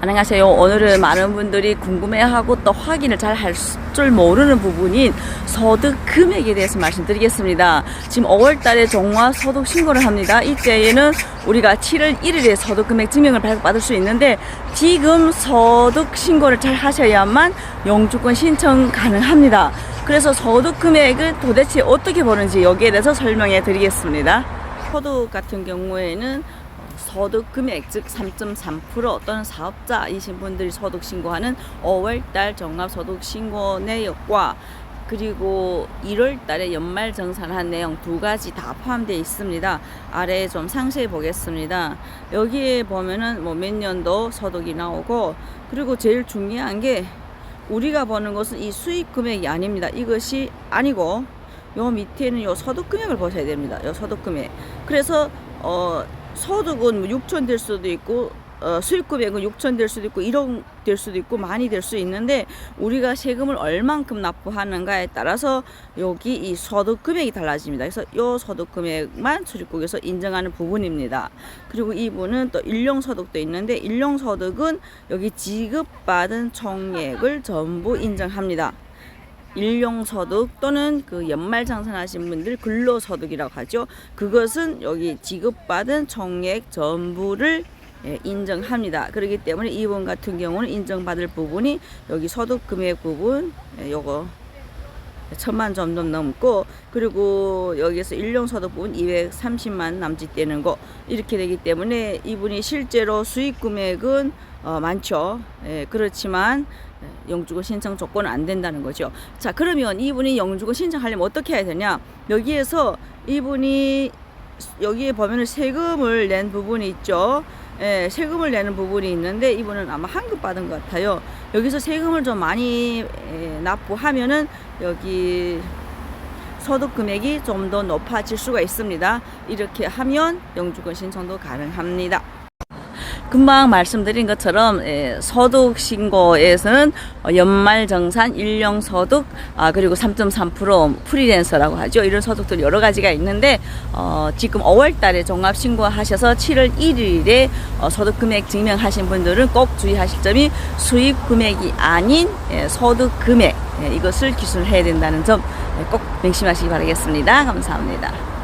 안녕하세요. 오늘은 많은 분들이 궁금해하고 또 확인을 잘 할 줄 모르는 부분인 소득 금액에 대해서 말씀드리겠습니다. 지금 5월 달에 종화 소득 신고를 합니다. 이때에는 우리가 7월 1일에 소득 금액 증명을 발급받을 수 있는데 지금 소득 신고를 잘 하셔야만 영주권 신청 가능합니다. 그래서 소득 금액을 도대체 어떻게 보는지 여기에 대해서 설명해 드리겠습니다. 소득 같은 경우에는 소득 금액 즉 3.3% 또는 사업자이신 분들이 소득 신고하는 5월 달 종합 소득 신고 내역과 그리고 1월 달에 연말 정산한 내용 두 가지 다 포함되어 있습니다. 아래에 좀 상세히 보겠습니다. 여기에 보면은 뭐 몇 년도 소득이 나오고 그리고 제일 중요한 게 우리가 보는 것은 이 수익 금액이 아닙니다. 이것이 아니고 요 밑에는 요 소득 금액을 보셔야 됩니다. 요 소득 금액. 그래서 어 소득은 뭐 6천 될 수도 있고 어, 수익 금액은 6천 될 수도 있고 1억 될 수도 있고 많이 될 수 있는데 우리가 세금을 얼만큼 납부하는가에 따라서 여기 이 소득 금액이 달라집니다. 그래서 요 소득 금액만 출입국에서 인정하는 부분입니다. 그리고 이분은 또 일용 소득도 있는데 일용 소득은 여기 지급받은 총액을 전부 인정합니다. 일용소득 또는 그 연말정산하신 분들 근로소득이라고 하죠. 그것은 여기 지급받은 총액 전부를 예, 인정합니다. 그렇기 때문에 이분 같은 경우는 인정받을 부분이 여기 소득 금액 부분 예, 요거 천만 좀좀 넘고 그리고 여기서 일용 소득 부분 230만 남짓 되는 거 이렇게 되기 때문에 이분이 실제로 수익 금액은 어, 많죠. 예, 그렇지만 예, 영주권 신청 조건은 안 된다는 거죠. 자, 그러면 이분이 영주권 신청하려면 어떻게 해야 되냐? 여기에서 이분이 여기에 보면은 세금을 낸 부분이 있죠. 예, 세금을 내는 부분이 있는데 이분은 아마 환급 받은 것 같아요. 여기서 세금을 좀 많이 예, 납부하면은 여기 소득 금액이 좀 더 높아질 수가 있습니다. 이렇게 하면 영주권 신청도 가능합니다. 금방 말씀드린 것처럼 예, 소득 신고에서는 어, 연말 정산, 일용 소득, 아 그리고 3.3% 프리랜서라고 하죠. 이런 소득들 여러 가지가 있는데 어, 지금 5월 달에 종합 신고하셔서 7월 1일에 어, 소득 금액 증명하신 분들은 꼭 주의하실 점이 수입 금액이 아닌 예, 소득 금액 예, 이것을 기술해야 된다는 점 꼭 명심하시기 바라겠습니다. 감사합니다.